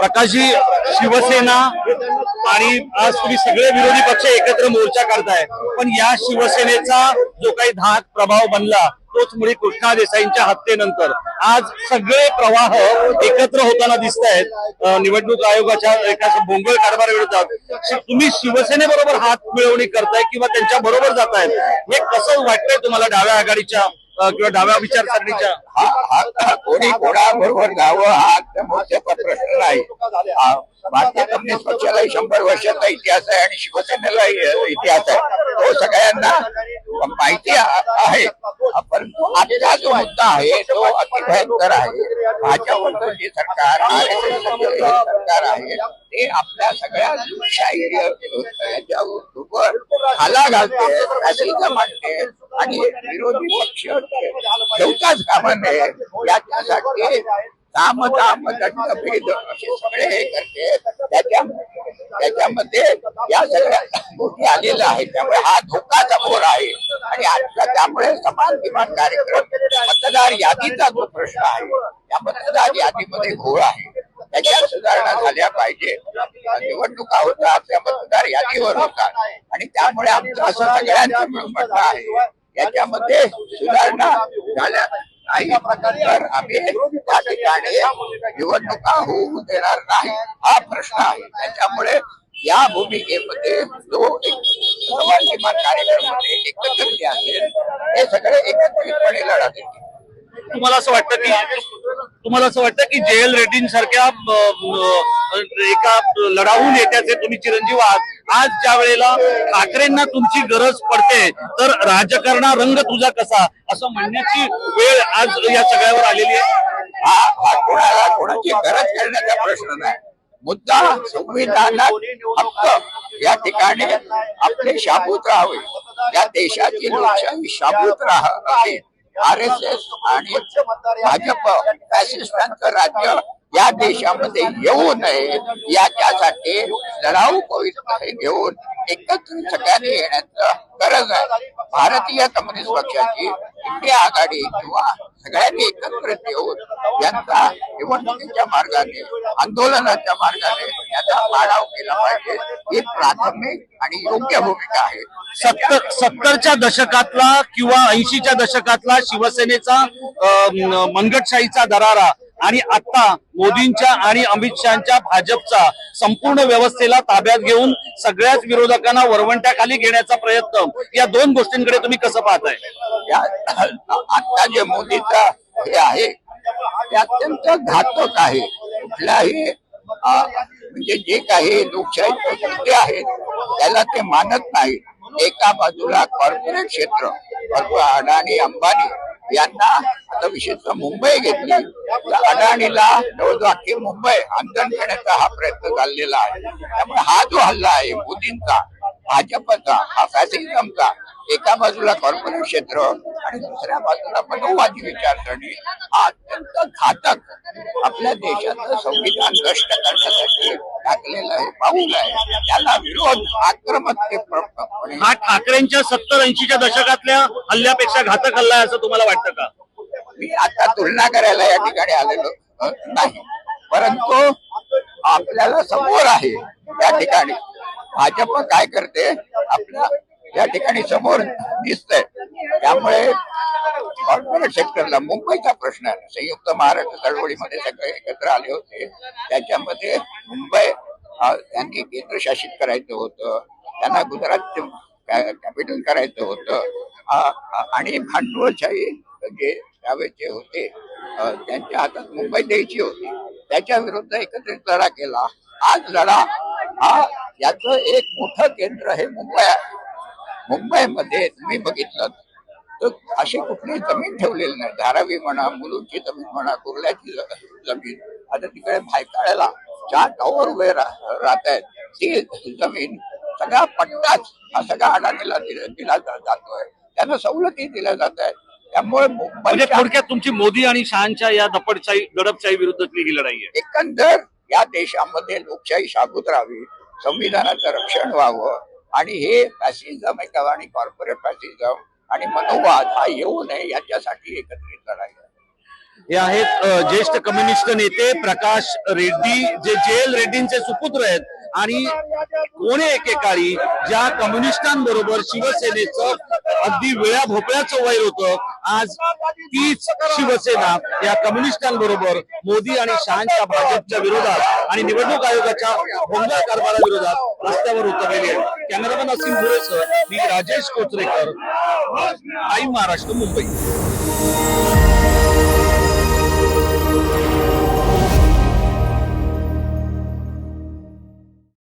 प्रकाशजी शिवसेना आणि आज तुम्ही सगळे विरोधी पक्ष एकत्र मोर्चा करताय पण या शिवसेनेचा जो काही धाक प्रभाव बनला तोच मुळे कृष्णा देसाईंच्या हत्येनंतर. आज सगळे प्रवाह एकत्र होताना दिसत आहेत निवडणूक आयोगाच्या एका भोंगळ कारभाराविरोधात शि- तुम्ही शिवसेनेबरोबर हात मिळवणी करताय किंवा त्यांच्या बरोबर जातायत? हे कसं वाटतंय तुम्हाला डाव्या आघाडीच्या किंवा डाव्या विचारसरणीच्या. कोणी हा कोणी कोणाबरोबर जावं हा त्या प्रश्न नाही. भारतीय कम्युनिस्ट पक्षाला शंभर वर्षाचा इतिहास आहे आणि शिवसेनेलाही इतिहास आहे. तो सगळ्यांना माहिती आहे. परंतु आजचा जो मुद्दा आहे तो अतिभयंकर आहे. भाजपचं जे सरकार सरकार आहे ते आपल्या सगळ्या लोकशाही खाला घालते आणि विरोधी पक्ष ठेवताच सामान्य याच्यासाठी काम दाम दंड भेद असे सगळे हे करते. त्याच्या त्याच्यामध्ये या सगळ्या गोष्टी आलेल्या आहेत. त्यामुळे हा धोका समोर आहे. आणि आजचा त्यामुळे समान किमान कार्यक्रम मतदार यादीचा जो प्रश्न आहे या मतदार यादीमध्ये घोळ आहे. त्याच्या सुधारणा झाल्या पाहिजे. निवडणुका होतात त्या मतदार यादीवर होतात. आणि त्यामुळे आमचं असं सगळ्यांचं मिळून म्हणणं आहे याच्यामध्ये सुधारणा झाल्या नाही. तर आम्ही त्या ठिकाणी निवडणुका होऊ देणार नाही हा प्रश्न आहे. त्याच्यामुळे या भूमिकेमध्ये जो एक समान किमान एकत्रित असेल हे सगळे एकत्रितपणे लढत येतील तुम्हाला असं वाटतं की तुम्हाला असं वाटतं की जे एल रेड्डी सारख्या एका लढाऊ नेत्याचे तुम्ही चिरंजीव आहात आज ज्या वेळेला ठाकरेंना तुमची गरज पडते तर राजकारणा रंग तुझा कसा? असं म्हणण्याची वेळ आज या सगळ्यावर आलेली आहे. हा हा कोणाला कोणाची गरज करण्याचा प्रश्न नाही. मुद्दा संविधानात हक्क या ठिकाणी आपले शाबूत राहावे. या देशाची लोकशाही शाबूत राहावी आर एस एस आणि भाजप फॅसिस्टांचं राज्य या देशामध्ये येऊ नये याच्यासाठी लढाऊ पवित्र घेऊन एकत्र सगळ्यांनी येण्याचं गरज आहे. भारतीय कम्युनिस्ट पक्षाची इंडिया आघाडी किंवा सगळ्यांनी एकत्रित येऊन यांचा निवडणुकीच्या मार्गाने आंदोलनाच्या मार्गाने याचा पाडाव केला पाहिजे. ही प्राथमिक आणि योग्य भूमिका आहे. सत्तर सत्तरच्या दशकातला किंवा ऐंशीच्या दशकातला शिवसेनेचा मनगटशाहीचा दरारा आणि आता मोदींच्या आणि अमित शहाच्या भाजपचा संपूर्ण व्यवस्थेला ताब्यात घेऊन सगळ्याच विरोधकांना वरवंट्याखाली घेण्याचा प्रयत्न. या दोन गोष्टींकडे तुम्ही कसं पाहताय? आता जे मोदीचा हे आहे अत्यंत घातक आहे. कुठल्याही म्हणजे जे काही लोकशाही कृत्य आहेत त्याला ते मानत नाही. एका बाजूला कॉर्पोरेट क्षेत्र अडाणी अंबानी यांना आता विशेषतः मुंबई घेतली. तर अडाणीला जवळजवळ अख्खी मुंबई आंदोलन घेण्याचा हा प्रयत्न चाललेला आहे. त्यामुळे हा जो हल्ला आहे मोदींचा भाजपचा हा फॅसिझमचा एका बाजूला कॉर्पोरेट क्षेत्र आणि दुसऱ्या बाजूला मनोवादी विचारसरणी हा अत्यंत घातक आपल्या देशाचं संविधान नष्ट करण्यासाठी टाकलेलं आहे पाऊल आहे. त्याला विरोध आक्रमकतेपणे हा ठाकरेंच्या सत्तर ऐंशीच्या दशकातल्या हल्ल्यापेक्षा घातक हल्ला आहे असं तुम्हाला वाटतं का? मी आता तुलना करायला या ठिकाणी आलेलो नाही. परंतु आपल्याला समोर आहे या ठिकाणी. भाजप काय करते? आपल्या या ठिकाणी समोर दिसतंय. त्यामुळे कॉर्पोरेट सेक्टरला मुंबईचा प्रश्न आहे. संयुक्त महाराष्ट्र चळवळीमध्ये सगळे एकत्र आले होते. त्याच्यामध्ये मुंबई त्यांनी त्यांनी केंद्रशासित करायचं होतं. त्यांना गुजरात कॅपिटल करायचं होतं. आणि भांडवलशाही जे त्यावेळेचे होते त्यांच्या हातात मुंबई द्यायची होती. त्याच्या विरुद्ध एकत्रित लढा केला. आज लढा हा याचं एक मोठं केंद्र हे मुंबई आहे. मुंबईमध्ये तुम्ही बघितलं तर अशी कुठली जमीन ठेवलेली नाही. धारावी म्हणा मुलुंडची जमीन म्हणा कुर्ल्याची जमीन. आता तिकडे भायकाळ्याला चार टॉवर उभे राहत आहेत ती जमीन सगळा पट्टाच हा सगळा अडाणीला दिला जातोय. त्यांना सवलती दिल्या जात आहेत त्यामुळे म्हणजे थोडक्यात तुमची मोदी आणि शहांच्या या दपडशाही दडपशाही विरुद्धची ही लढाई आहे. एकंदर या देशामध्ये लोकशाही शाबूत राहावी संविधानाचं रक्षण व्हावं आणि हे फॅसिझम एका आणि कॉर्पोरेट फॅसिझम आणि मनोवाद हा येऊ नये याच्यासाठी एकत्रित लढाई हे आहेत ज्येष्ठ कम्युनिस्ट नेते प्रकाश रेड्डी जे जे एल रेड्डींचे सुपुत्र आहेत आणि कोणे एकेकाळी? ज्या कम्युनिस्टांबरोबर शिवसेनेचं अगदी वेळा भोपळ्याचं वैर होतं आज तीच शिवसेना या कम्युनिस्टांबरोबर मोदी आणि शहांच्या भाजपच्या विरोधात आणि निवडणूक आयोगाच्या भोंगळ कारभाराविरोधात रस्त्यावर उतरलेली आहे. कॅमेरामॅन असीम भुरेसह मी राजेश कोचरेकर आई महाराष्ट्र मुंबई.